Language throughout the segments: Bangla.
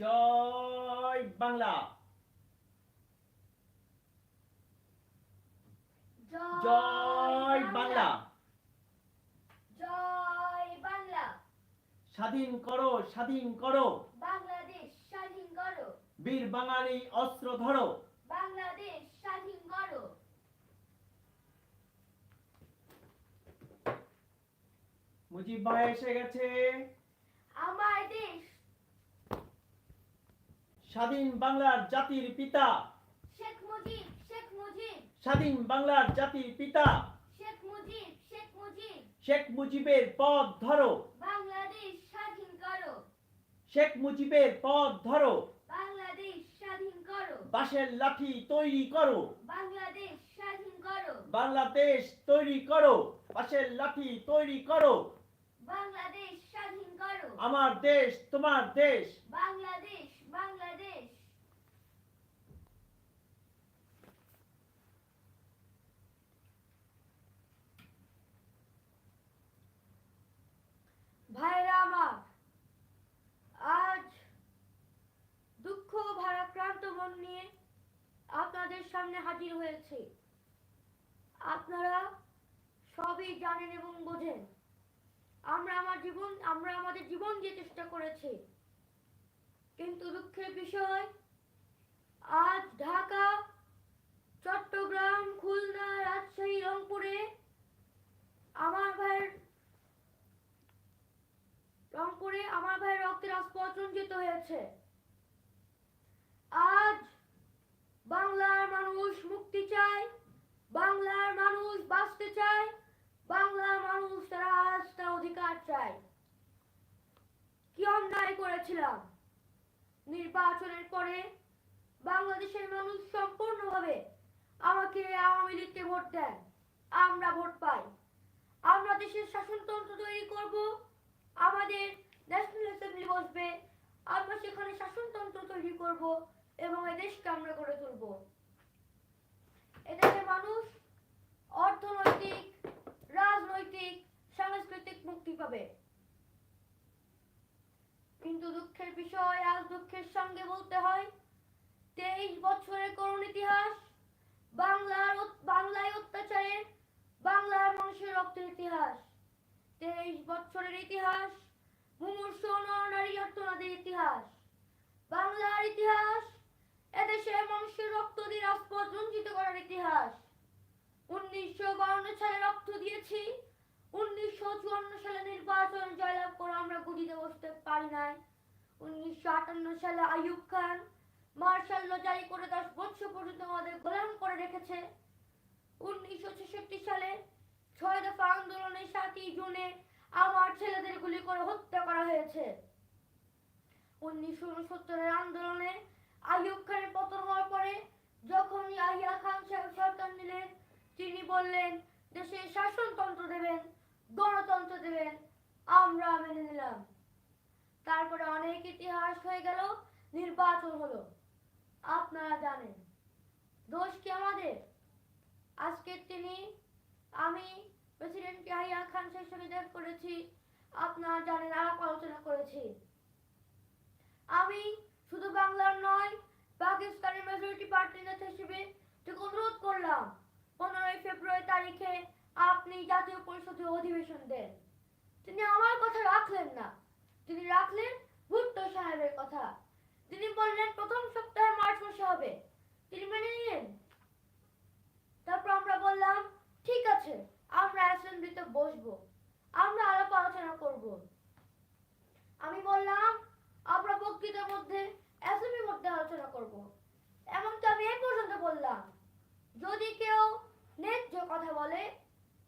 জয় বাংলা। জয় বাংলা। জয় বাংলা। স্বাধীন করো স্বাধীন করো। বাংলাদেশ স্বাধীন করো। বীর বাঙালি অস্ত্র ধরো। বাংলাদেশ স্বাধীন করো। মুজিব ভাই এসে গেছে। আমার দেশ স্বাধীন বাংলার জাতির পিতা। শেখ মুজিব শেখ মুজিব। স্বাধীন বাংলার জাতির পিতা। শেখ মুজিব শেখ মুজিব। শেখ মুজিবের পথ ধরো। বাংলাদেশ স্বাধীন করো। শেখ মুজিবের পথ ধরো। বাংলাদেশ স্বাধীন করো। বাঁশের লাঠি তৈরি করো। বাংলাদেশ স্বাধীন করো। বাংলাদেশ তৈরি করো। বাঁশের লাঠি তৈরি করো। বাংলাদেশ স্বাধীন করো। আমার দেশ তোমার দেশ। বাংলাদেশ বাংলাদেশ ভাইরা আমার, আজ দুঃখ ভারাক্রান্ত মন নিয়ে আপনাদের সামনে হাজির হয়েছে। আপনারা সবই জানেন এবং বোঝেন। আমরা আমার জীবন, আমরা আমাদের জীবন দিয়ে চেষ্টা করেছি। কিন্তু দুঃখের বিষয়, আজ ঢাকা, চট্টগ্রাম, খুলনা, রাজশাহী, রংপুরে আমার ভাইয়ের রংপুরে আমার ভাইয়ের রক্তের আস্পদ রঞ্জিত হয়েছে। আজ বাংলার মানুষ মুক্তি চায়, বাংলার মানুষ বাঁচতে চায়, বাংলার মানুষ তারা আজ তার অধিকার চায়। কি অন্যায় করেছিলাম? নির্বাচনের পরে বাংলাদেশের মানুষ সম্পূর্ণভাবে আমাকে আওয়ামী লীগকে ভোট দেন। আমরা ভোট পাই। আমরা দেশের শাসনতন্ত্র তৈরি করব। আমাদের ন্যাশনাল অ্যাসেম্বলি বসবে। আমরা সেখানে শাসনতন্ত্র তৈরি করব এবং এই দেশকে আমরা গড়ে তুলব। এদেশের মানুষ অর্থনৈতিক রাজনৈতিক সাংস্কৃতিক মুক্তি পাবে কিন্তু দুঃখের বিষয় আজ দুঃখের সঙ্গে বলতে হয়। তেইশ বছরের করুণ ইতিহাস, বাংলার বাংলায় অত্যাচারের, বাংলার মানুষের রক্তের ইতিহাস। তেইশ বছরের ইতিহাস, মুমূর্ষ নরনারী অর্থনাদের ইতিহাস। বাংলার ইতিহাস, এদেশের মানুষের রক্ত দিয়ে রাজপথ রঞ্জিত করার ইতিহাস। উনিশশো বাউন্ন সালে রক্ত দিয়েছি, উনিশশো চুয়ান্ন সালে নির্বাচন জয়লাভ করে আমরা গুদিতে বসতে পারি নাই। উনিশশো আটান্ন সালে আইয়ুব খান মার্শাল জারি করে দশ বছর পর্যন্ত আমাদের গোলাম করে রেখেছে। উনিশশো ছেষট্টি সালে ছয় দফা আন্দোলনের সাতই জুনে আমার ছেলেদের গুলি করে হত্যা করা হয়েছে। উনিশশো উনসত্তরের আন্দোলনে আইয়ুব খানের পতন হওয়ার পরে যখন ইয়াহিয়া খান সরকার নিলেন, তিনি বললেন দেশে শাসনতন্ত্র দেবেন, গণতন্ত্র দেবেন, আমরা মেনে নিলাম। তারপরে অনেক ইতিহাস হয়ে গেল, নির্বাচন হলো। আপনারা জানেন, দোষ কি আমাদের? আজকে তিনি আমি প্রেসিডেন্ট ইয়াহিয়া খান সাহেবের সঙ্গে করেছি, আপনারা জানেন, আলাপ আলোচনা করেছি। আমি শুধু বাংলার নয়, পাকিস্তানের মেজরিটি পার্টি নেতা হিসেবে অনুরোধ করলাম, পনেরোই ফেব্রুয়ারি তারিখে আপনি জাতীয় পরিষদের অধিবেশন দেন। তিনি আমার কথা রাখলেন না। রাখলেন ভুট্টো সাহেবের কথা। তিনি বললেন, প্রথম সপ্তাহে মার্চ মাসে হবে। তিনি মেনে নিলেন। তারপর আমরা বললাম, ঠিক আছে, আমরা অ্যাসেম্বলিতে বসবো। আমরা আলাপ আলোচনা করব। আমি বললাম, আমরা বক্তৃতার মধ্যে অ্যাসেম্বলির মধ্যে আলোচনা করব। এমনকি আমি এই পর্যন্ত বললাম, যদি কেউ ন্যায্য কথা বলে,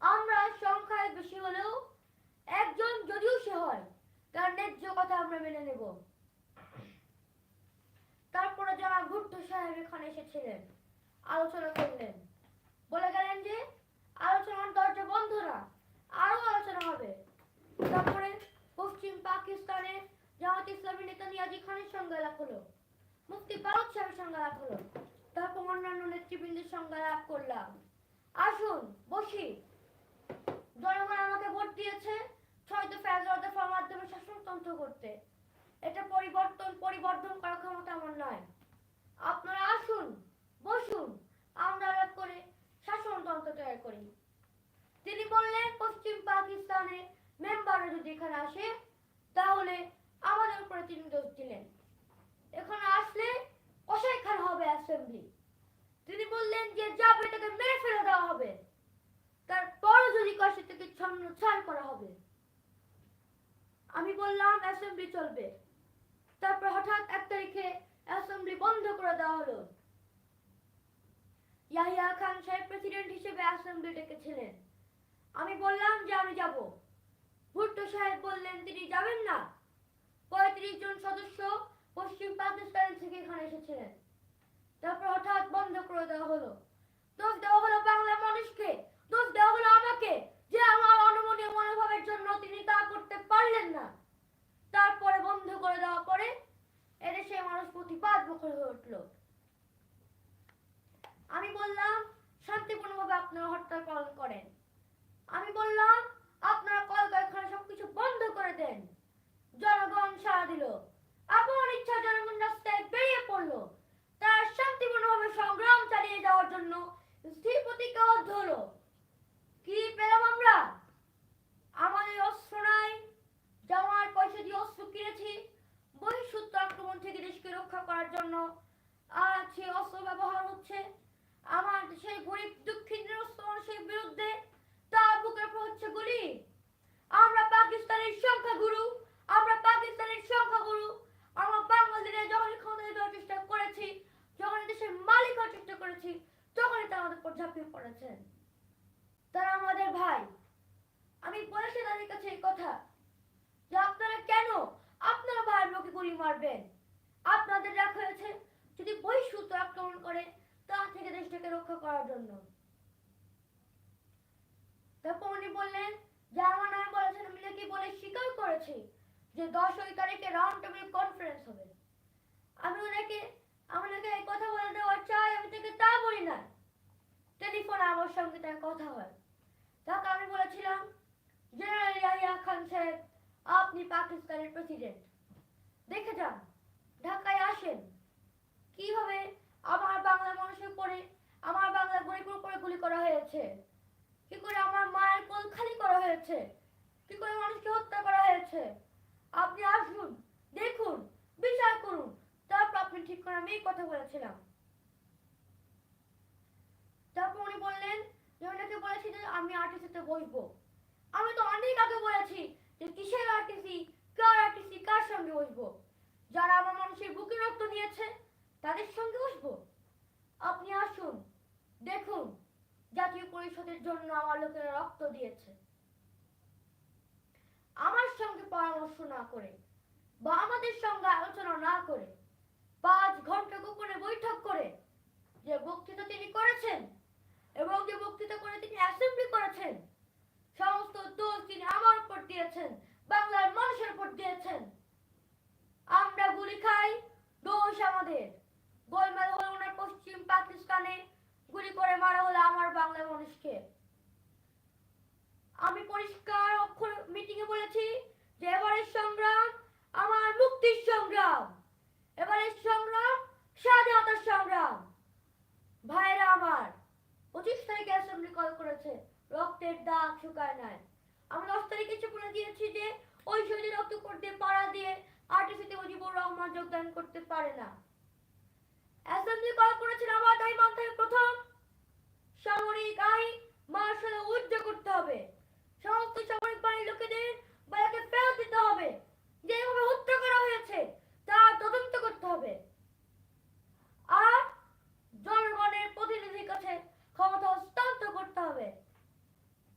আমরা সংখ্যায় বেশি হলেও একজন যদিও সে হয় তার ন্যায্য কথা আমরা মেনে নেব। তারপরে যারা ভুট্টো সাহেব এখানে এসেছিলেন। আলোচনা করলেন। বলে গেলেন যে, আলোচনার দরজা বন্ধ না, আরও আলোচনা হবে। তারপরে পশ্চিম পাকিস্তানের জামাত ইসলামী নেতা নিয়াজি খানের সঙ্গে আলাপ হলো। মুফতি বালক সাহেবের সঙ্গে আলাপ হলো। তারপর অন্যান্য নেতৃবৃন্দের সঙ্গে আলাপ করলাম। আসুন, বসি। জনগণ আমাকে ভোট দিয়েছে। এগারো দফার মাধ্যমে শাসনতন্ত্র করতে। এটা পরিবর্তন পরিবর্তন করার ক্ষমতা আমার নয়। আপনারা আসুন, বসুন, আমরা করে শাসনতন্ত্র তৈরি করি। তিনি বললেন, পশ্চিম পাকিস্তানে মেম্বাররা যদি এখানে আসে, তাহলে আমাদের উপরে তিনি দোষ দিলেন। এখানে আসলে কসাই খান হবে অ্যাসেম্বলি তিনি বললেন যে যাবে তাকে মেরে ফেলে দেওয়া হবে তারপরও যদি কষে থেকে ছন্ন ছাড় করা হবে আমি বললাম অ্যাসেম্বলি চলবে। তারপর হঠাৎ এক তারিখে অ্যাসেম্বলি বন্ধ করে দেওয়া হলো। ইয়াহিয়া খান সাহেব প্রেসিডেন্ট হিসেবে অ্যাসেম্বলি ডেকেছিলেন। আমি বললাম যে আমি যাব। ভুট্টো সাহেব বললেন, তিনি যাবেন না? পঁয়ত্রিশ জন সদস্য পশ্চিম পাকিস্তান থেকে এখানে এসেছিলেন তারপর হঠাৎ বন্ধ করে দেওয়া হলো দোষ দেওয়া হলো বাংলা মানুষকে দোষ দেওয়া হলো আমাকে যে আমার অনুমনীয় মনোভাবের জন্য তিনি তা করতে পারলেন না তারপরে বন্ধ করে দেওয়া পরে এদেশে মানুষ প্রতিবাদ মুখর হয়ে উঠল আমি বললাম শান্তিপূর্ণভাবে আপনারা হরতাল পালন করেন আমি বললাম আপনারা কলকারখানা সবকিছু বন্ধ করে দেন জনগণ সাড়া দিল আপন ইচ্ছা জনগণ রাস্তায় বেরিয়ে পড়ল তার শান্তিপূর্ণভাবে সংগ্রাম চালিয়ে যাওয়ার জন্য প্রতিজ্ঞাবদ্ধ হলো কি পেলাম আমরা? আমাদের অস্ত্র নাই, জামার পয়সা দিয়ে অস্ত্র কিনেছি। বহিঃশত্রু আক্রমণ থেকে দেশকে রক্ষা করার জন্য। আজ সেই অস্ত্র ব্যবহার হচ্ছে। আমার সেই গরিব দুঃখী নিরস্ত মানুষের বিরুদ্ধে তার বুকের হচ্ছে গুলি। আমরা পাকিস্তানের সংখ্যাগুরু, আমরা পাকিস্তানের সংখ্যাগুরু আমরা বাংলাদেশে যখন ক্ষমতা দেওয়ার চেষ্টা করেছি যখন এই দেশের মালিক হওয়ার চেষ্টা করেছি তখনই তারা আমাদের পড়েছেন তারা আমাদের ভাই। আমি বলেছি তাদের কাছে এই কথা। যে আপনারা কেন আপনারা ভাইয়ের লোকে গুলি মারবেন? আপনাদের রাখা হয়েছে যদি বহিঃশূত্র আক্রমণ করে, তা থেকে দেশটাকে রক্ষা করার জন্য। তারপর উনি বললেন, যে আমার নামে বলেছেন, আমি নাকি বলে স্বীকার করেছি যে দশই তারিখে রাউন্ড টেবিল কনফারেন্স হবে। আমি ওনাকে আমি ওনাকে এই কথা বলে দেওয়ার চাই, আমি তাকে তা বলি না টেলিফোনে আমার সঙ্গে তার কথা হয়। তাকে আমি বলেছিলাম, জেনারেল ইয়াহিয়া খান সাহেব, আপনি পাকিস্তানের প্রেসিডেন্ট দেখে যান, ঢাকায় আসেন। কীভাবে আমার বাংলা মানুষের উপরে, আমার বাংলা গরিবের উপরে গুলি করা হয়েছে? কি করে আমার মায়ের কোল খালি করা হয়েছে? কি করে মানুষকে হত্যা করা হয়েছে? আপনি আসুন, দেখুন, বিচার করুন। তারপর আপনি ঠিক করে আমি এই কথা বলেছিলাম তারপর উনি বললেন যে ওনাকে বলেছি যে আমি আর্টিসিতে বসবো। আমি তো অনেক আগে বলেছি যে কিসের আর্টিসি কার আর্টিসি কার সঙ্গে বসবো? যারা আমার মানুষের বুকে রক্ত নিয়েছে, তাদের সঙ্গে বসবো? আপনি আসুন, দেখুন, জাতীয় পরিষদের জন্য আমার লোকেরা রক্ত দিয়েছে। আমার সঙ্গে পরামর্শ না করে বা আমাদের সঙ্গে আলোচনা না করে পাঁচ ঘণ্টা গোপনে বৈঠক করে যে বক্তৃতা তিনি করেছেন এবং যে বক্তৃতা করে তিনি অ্যাসেম্বলি করেছেন, সমস্ত দোষ তিনি আমার উপর দিয়েছেন, বাংলার মানুষের উপর দিয়েছেন। আমরা গুলি খাই, দোষ আমাদের। গোলমাল হলো ওনার পশ্চিম পাকিস্তানে গুলি করে মারা হলো আমার বাংলা মানুষকে। আমি পরিষ্কার অক্ষর মিটিং এ বলেছি যে এবারের সংগ্রাম আমার মুক্তির সংগ্রাম। এবারের সংগ্রাম স্বাধীনতার সংগ্রাম। পঁচিশ তারিখে অ্যাসেম্বলি কল করেছে। রক্তের দাগ শুকায় নাই। আমি দশ তারিখে চুপড়ে দিয়েছি যে, ওই শহীদ রক্ত করতে পারা দিয়ে আর্টিসিতে মুজিবুর রহমান যোগদান করতে পারে না। অ্যাসেম্বলি কল করেছে আমার দাবি মাথায় প্রথম সামরিক আইন, মার্শাল উজ্জ্ব করতে হবে সমস্ত সামরিক বাহিনীর লোকেদের বাড়িতে ফেরত দিতে হবে যেভাবে হত্যা করা হয়েছে তার তদন্ত করতে হবে আর জনগণের প্রতিনিধির কাছে ক্ষমতা হস্তান্তর করতে হবে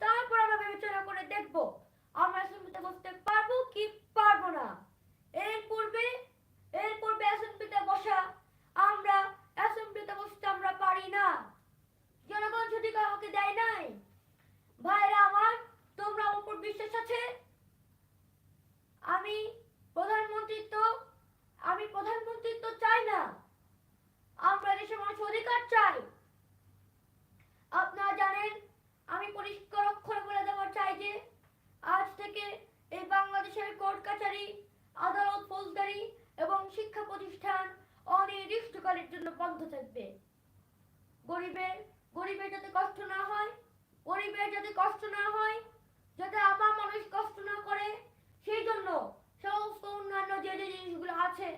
তারপর আমরা বিবেচনা করে দেখব আমরা অ্যাসেম্বলিতে বসতে পারব কি পারব না এর পূর্বে এর পূর্বে অ্যাসেম্বলিতে বসা আমরা অ্যাসেম্বলিতে বসতে আমরা পারি না জনগণ যদি আমাকে দেয় নাই ভাইরা আমার তোমরা আমার উপর বিশ্বাস আছে আমি প্রধানমন্ত্রিত্ব আমি প্রধানমন্ত্রিত্ব চাই না আমরা দেশের মানুষ অধিকার চাই আপনারা জানেন আমি পরিষ্কার অক্ষরে বলে দেওয়ার চাই যে আজ থেকে এই বাংলাদেশের কোর্ট কাছারি আদালত ফৌজদারি চিরকালের জন্য বন্ধ থাকবে গরিবের গরিবের যাতে কষ্ট না হয়, গরিবের যাতে কষ্ট না হয়, যাতে আমার মানুষ কষ্ট না করে, সেই জন্য সমস্ত অন্যান্য যে যে জিনিসগুলো আছে,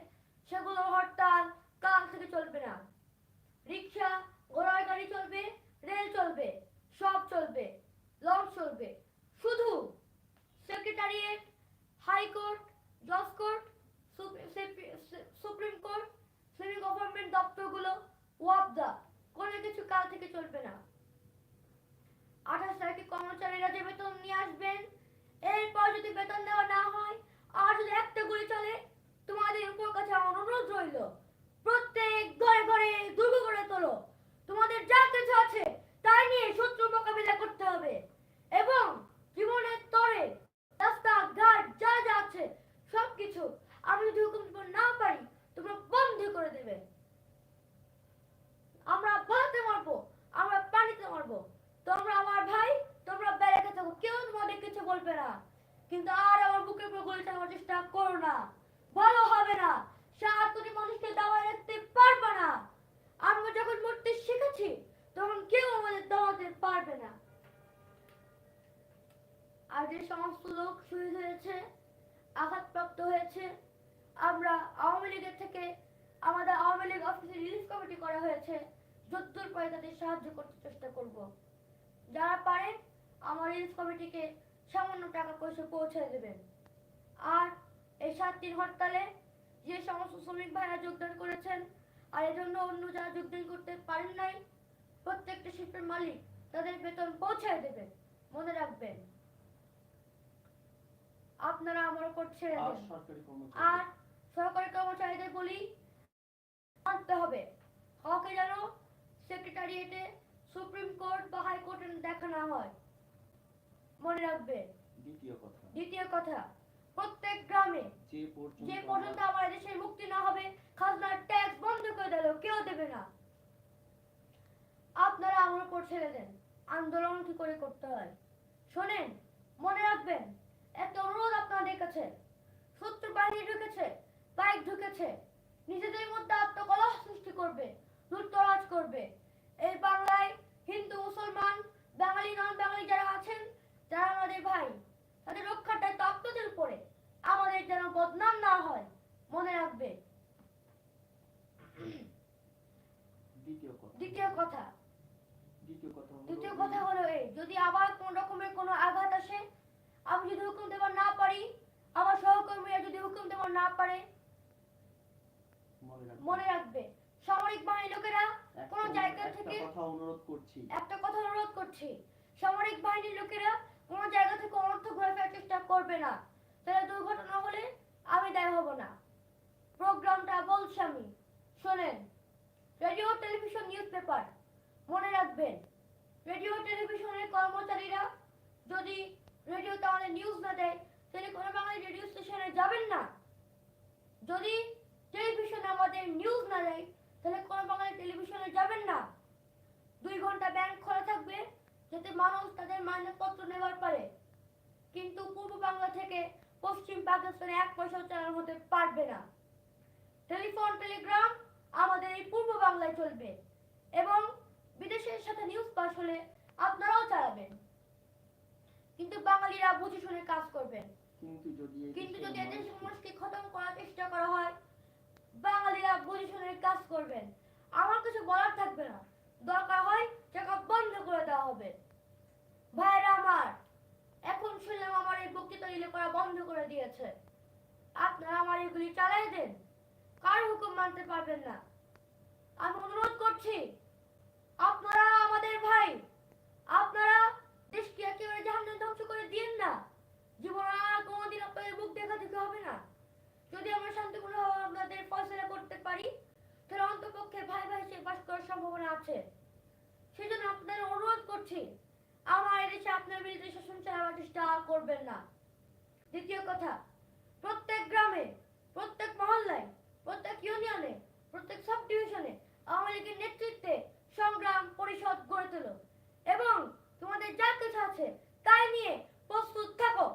সেগুলো হরতাল, কাল থেকে চলবে না। রিক্সা, ঘোড়ার গাড়ি চলবে, রেল চলবে, সব চলবে, লঞ্চ চলবে। শুধু সেক্রেটারিয়েট, হাইকোর্ট, জজ court supreme court semi government দপ্তরগুলো ওয়াবদা, কোনো কিছু কাল থেকে চলবে না আঠাশ তারিখে কর্মচারীরা যে বেতন নিয়ে আসবেন এরপর যদি বেতন দেওয়া না হয় আর যদি একটা গুলি চলে, তোমাদের উপর কাছে অনুরোধ রইল, প্রত্যেক ঘরে ঘরে দুর্গ করে তোলো। তোমাদের যা কিছু আছে, তাই নিয়ে শত্রু মোকাবিলা করতে হবে। এবং জীবনের তরে রাস্তা ঘাট যা যা আছে, সবকিছু আমি যদি হুকুম না পারি, তোমরা বন্ধ করে দেবে আমরা ভাতে মারবো আমরা পানিতে মারবো তোমরা আমার ভাই তোমরা বেড়াতে থাকো কেউ তোমাদের কিছু বলবে না কিন্তু আর আমার বুকের উপর গুলি চালানোর চেষ্টা করো না ভালো হবে না সাত কোটি মানুষকে দাওয়ায় রাখতে পারবে না আমরা যখন মরতে শিখেছি তখন কেউ আমাদের দাওয়াতে পারবে না আর যে সমস্ত লোক শহীদ হয়েছে আঘাতপ্রাপ্ত হয়েছে আমরা আওয়ামী লীগের থেকে আমাদের আওয়ামী লীগ অফিসে করা হয়েছে যদ্দূর পারে তাদের সাহায্য করতে চেষ্টা করব। যারা পারেন আমার রিলিফ কমিটিকে সামান্য টাকা পয়সা পৌঁছে দেবেন। আর এই সাত দিন হরতালে যে সমস্ত শ্রমিক ভাইরা যোগদান করেছেন আর এজন্য অন্য যারা যোগদান করতে পারেন নাই প্রত্যেকটা শিল্পের মালিক তাদের বেতন পৌঁছায় দেবেন। মনে রাখবেন। আপনারা আমার উপর ছেড়ে দেন আর সরকারি কর্মচারীদের বলি মানতে হবে কাউকে যেন সেক্রেটারিয়েটে সুপ্রিম কোর্ট বা হাইকোর্টে দেখা না হয়। মনে রাখবে। দ্বিতীয় কথা। দ্বিতীয় কথা প্রত্যেক গ্রামে যে পর্যন্ত যে পর্যন্ত আমার দেশের মুক্তি না হবে খাজনার ট্যাক্স বন্ধ করে দিল কেউ দেবে না। আপনারা আমার উপর ছেড়ে দেন। আন্দোলন কি করে করতে হয়? শোনেন মনে রাখবেন একটা অনুরোধ আপনাদের কাছে। শত্রু বাহিনী ঢুকেছে বাইক ঢুকেছে। নিজেদের মধ্যে আত্মকলহ সৃষ্টি করবে লুটতরাজ করবে। এই বাংলায় হিন্দু মুসলমান বাঙালি নন বাঙালি যারা আছেন যারা আমাদের ভাই। তাদের রক্ষাটা তো আপনাদের উপরে আমাদের যেন বদনাম না হয় মনে রাখবে। দ্বিতীয় কথা। দ্বিতীয় কথা। হলো এই যদি আবার কোন রকমের কোনো আঘাত আসে আমি যদি হুকুম দেবার না পারি আমার সহকর্মীরা যদি হুকুম দেবার না পারে মনে রাখবে। সামরিক বাহিনীর লোকেরা জায়গা থেকে- কথা অনুরোধ করছি। একটা কথা অনুরোধ করছি। সামরিক বাহিনীর লোকেরা কোনো জায়গা থেকে অর্থ ঘুরে ফেরার চেষ্টা করবে না। তাহলে দুর্ঘটনা হলে আমি দায় হব না। প্রোগ্রামটা বলছি আমি। শোনেন রেডিও টেলিভিশন নিউজ পেপার মনে রাখবেন রেডিও টেলিভিশনের কর্মচারীরা যদি রেডিওতে আমাদের নিউজ না দেয় তাহলে কোনো বাঙালি রেডিও স্টেশনে যাবেন না। যদি টেলিভিশনে আমাদের নিউজ না দেয় তাহলে কোনো যাবেন না। দুই ঘণ্টা ব্যাংক খোলা থাকবে যাতে মানুষ তাদের মাইনেপত্র নেবার পারে। কিন্তু পূর্ব বাংলা থেকে পশ্চিম পাকিস্তানে এক পয়সাও চালানো হতে পারবে না। টেলিফোন টেলিগ্রাম আমাদের এই পূর্ব বাংলায় চলবে এবং বিদেশের সাথে নিউজ পাস হলে আপনারাও চালাবেন। কিন্তু বাঙালিরা বুঝে শুনে কাজ করবেন। কিন্তু যদি এদের সমাজকে খতম করার চেষ্টা করা হয় বাঙালিরা বুঝে শুনে কাজ করবেন। কিছু বলার থাকবে না। দরকার হয় টাকা বন্ধ করে দেওয়া হবে। ভাইরা আমার, এখন শুনলাম আমার এই বক্তৃতা রিলে করা বন্ধ করে দিয়েছে। আপনারা আমার এগুলি চালাই দেন। কার হুকুম মানতে পারবেন না। আমি অনুরোধ করছি, আপনারা আমাদের ভাই, আপনারা দেশকে একেবারে জাহান্নামে ধ্বংস করে দিন না। জীবন সম্ভাবনা আছে। সেজন্য আপনার অনুরোধ করছি, আমার এদেশে আপনার বিরুদ্ধে শাসন চালানোর চেষ্টা করবেন না। দ্বিতীয় কথা, প্রত্যেক গ্রামে, প্রত্যেক মহল্লায়, প্রত্যেক ইউনিয়নে, প্রত্যেক সব ডিভিশনে আওয়ামী লীগের নেতৃত্বে সংগ্রাম, পরিষদ গড়ে তোলো। এবং তোমাদের যা কিছু আছে, তাই নিয়ে প্রস্তুত থাকো।